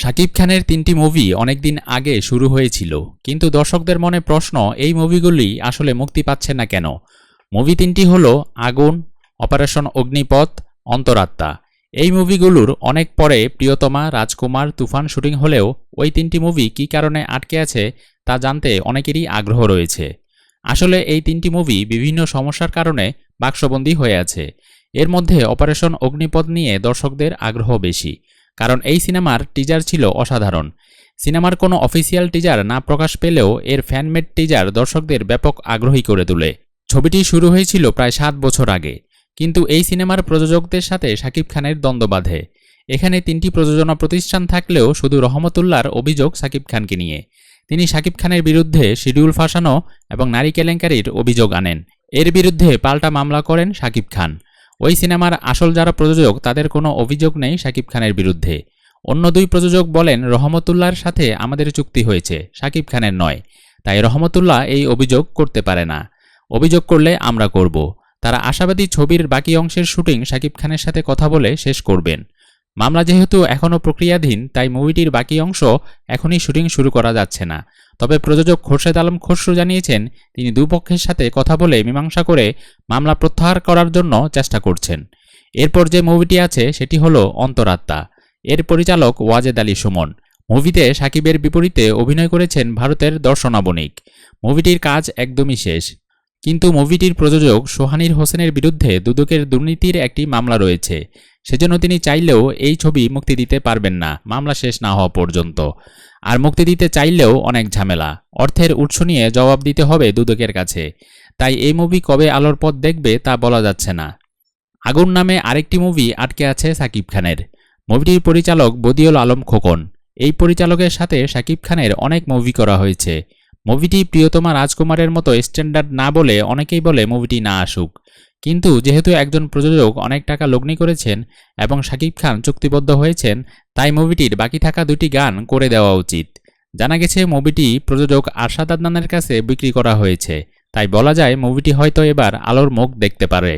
শাকিব খানের তিনটি মুভি অনেকদিন আগে শুরু হয়েছিল, কিন্তু দর্শকদের মনে প্রশ্ন, এই মুভিগুলি আসলে মুক্তি পাচ্ছে না কেন? মুভি তিনটি হল আগুন, অপারেশন অগ্নিপথ, অন্তরাত্মা। এই মুভিগুলোর অনেক পরে প্রিয়তমা, রাজকুমার, তুফান শুটিং হলেও ওই তিনটি মুভি কী কারণে আটকে আছে তা জানতে অনেকেরই আগ্রহ রয়েছে। আসলে এই তিনটি মুভি বিভিন্ন সমস্যার কারণে বাক্সবন্দী হয়ে আছে। এর মধ্যে অপারেশন অগ্নিপথ নিয়ে দর্শকদের আগ্রহ বেশি। কারণ এই সিনেমার টিজার ছিল অসাধারণ। সিনেমার কোনো অফিসিয়াল টিজার না প্রকাশ পেলেও এর ফ্যানমেড টিজার দর্শকদের ব্যাপক আগ্রহী করে তোলে। ছবিটি শুরু হয়েছিল প্রায় সাত বছর আগে, কিন্তু এই সিনেমার প্রযোজকদের সাথে শাকিব খানের দ্বন্দ্ব বাঁধে। এখানে তিনটি প্রযোজনা প্রতিষ্ঠান থাকলেও শুধু রহমতুল্লার অভিযোগ শাকিব খানকে নিয়ে। তিনি শাকিব খানের বিরুদ্ধে শিডিউল ফাঁসানো এবং নারী কেলেঙ্কারির অভিযোগ আনেন। এর বিরুদ্ধে পাল্টা মামলা করেন শাকিব খান। ওই সিনেমার আসল যারা প্রযোজক, তাদের কোনো অভিযোগ নেই শাকিব খানের বিরুদ্ধে। অন্য দুই প্রযোজক বলেন, রহমতুল্লাহর সাথে আমাদের চুক্তি হয়েছে, শাকিব খানের নয়। তাই রহমতুল্লাহ এই অভিযোগ করতে পারে না। অভিযোগ করলে আমরা করব। তারা আশাবাদী ছবির বাকি অংশের শুটিং শাকিব খানের সাথে কথা বলে শেষ করবেন। মামলা যেহেতু এখনও প্রক্রিয়াধীন, তাই মুভিটির বাকি অংশ এখনই শুটিং শুরু করা যাচ্ছে না। তবে প্রযোজক খোরশেদ আলম খসরু জানিয়েছেন, তিনি দুপক্ষের সাথে কথা বলে মীমাংসা করে মামলা প্রত্যাহার করার জন্য চেষ্টা করছেন। এরপর যে মুভিটি আছে, সেটি হলো অন্তরাত্মা। এর পরিচালক ওয়াজেদ আলী সুমন। মুভিতে সাকিবের বিপরীতে অভিনয় করেছেন ভারতের দর্শনা বণিক মুভিটির কাজ একদমই শেষ। কিন্তু মুভিটির প্রযোজক সোহানির হোসেনের বিরুদ্ধে দুদকের দুর্নীতির একটি মামলা রয়েছে। সেজন্য তিনি চাইলেও এই ছবি মুক্তি দিতে পারবেন না, মামলা শেষ না হওয়া পর্যন্ত। আর মুক্তি দিতে চাইলেও অনেক ঝামেলা। অর্থের উৎস নিয়ে জবাব দিতে হবে দুদকের কাছে। তাই এই মুভি কবে আলোর পথ দেখবে তা বলা যাচ্ছে না। আগুন নামে আরেকটি মুভি আটকে আছে সাকিব খানের। মুভিটির পরিচালক বদিউল আলম খোকন। এই পরিচালকের সাথে সাকিব খানের অনেক মুভি করা হয়েছে। মুভিটি প্রিয়তমা রাজকুমারের মতো স্ট্যান্ডার্ড না বলে অনেকেই বলে মুভিটি না আসুক। কিন্তু যেহেতু একজন প্রযোজক অনেক টাকা লগ্নি করেছেন এবং শাকিব খান চুক্তিবদ্ধ হয়েছেন, তাই মুভিটির বাকি থাকা দুটি গান করে দেওয়া উচিত। জানা গেছে, মুভিটি প্রযোজক আরশাদ আদনানের কাছে বিক্রি করা হয়েছে। তাই বলা যায়, মুভিটি হয়তো এবার আলোর মুখ দেখতে পারে।